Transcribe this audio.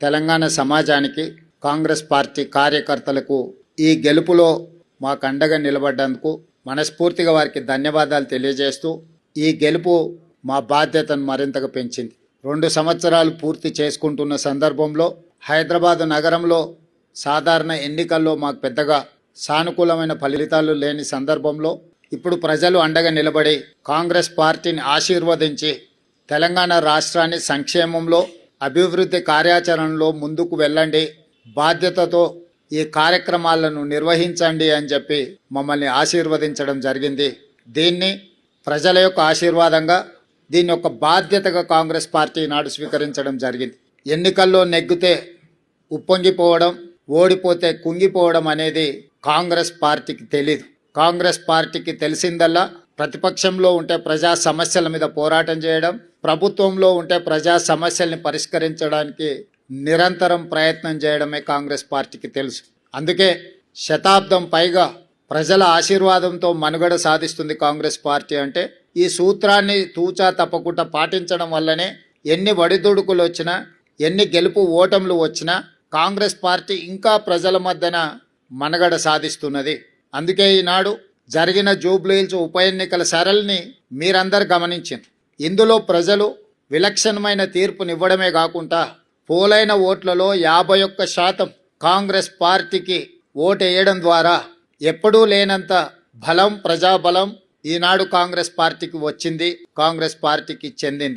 తెలంగాణ సమాజానికి కాంగ్రెస్ పార్టీ కార్యకర్తలకు ఈ గెలుపులో మాకు అండగా నిలబడ్డందుకు మనస్ఫూర్తిగా వారికి ధన్యవాదాలు తెలియజేస్తూ ఈ గెలుపు మా బాధ్యతను మరింతగా పెంచింది. రెండు సంవత్సరాలు పూర్తి చేసుకుంటున్న సందర్భంలో హైదరాబాద్ నగరంలో సాధారణ ఎన్నికల్లో మాకు పెద్దగా సానుకూలమైన ఫలితాలు లేని సందర్భంలో ఇప్పుడు ప్రజలు అండగా నిలబడి కాంగ్రెస్ పార్టీని ఆశీర్వదించి తెలంగాణ రాష్ట్రాన్ని సంక్షేమంలో అభివృద్ధి కార్యాచరణలో ముందుకు వెళ్ళండి. బాధ్యతతో ఈ కార్యక్రమాలను నిర్వహించండి అని చెప్పి మమ్మల్ని ఆశీర్వదించడం జరిగింది. దీన్ని ప్రజల యొక్క ఆశీర్వాదంగా దీని యొక్క బాధ్యతగా కాంగ్రెస్ పార్టీ నాడు స్వీకరించడం జరిగింది. ఎన్నికల్లో నెగ్గితే ఉప్పొంగిపోవడం ఓడిపోతే కుంగిపోవడం అనేది కాంగ్రెస్ పార్టీకి తెలీదు. కాంగ్రెస్ పార్టీకి తెలిసిందల్లా ప్రతిపక్షంలో ఉంటే ప్రజా సమస్యల మీద పోరాటం చేయడం ప్రభుత్వంలో ఉంటే ప్రజా సమస్యల్ని పరిష్కరించడానికి నిరంతరం ప్రయత్నం చేయడమే కాంగ్రెస్ పార్టీకి తెలుసు. అందుకే శతాబ్దం పైగా ప్రజల ఆశీర్వాదంతో మనుగడ సాధిస్తుంది కాంగ్రెస్ పార్టీ అంటే ఈ సూత్రాన్ని తూచా తప్పకుండా పాటించడం వల్లనే ఎన్ని వడిదుడుకులు వచ్చినా ఎన్ని గెలుపు ఓటములు వచ్చినా కాంగ్రెస్ పార్టీ ఇంకా ప్రజల మధ్యన మనగడ సాధిస్తున్నది. అందుకే ఈనాడు జరిగిన జూబ్లీహిల్స్ ఉప ఎన్నికల సరళిని మీరందరు గమనించింది ఇందులో ప్రజలు విలక్షణమైన తీర్పునివ్వడమే కాకుండా పోలైన ఓట్లలో యాభై ఒక్క శాతం కాంగ్రెస్ పార్టీకి ఓటేయడం ద్వారా ఎప్పుడూ లేనంత బలం ప్రజాబలం ఈనాడు కాంగ్రెస్ పార్టీకి వచ్చింది కాంగ్రెస్ పార్టీకి చెందింది.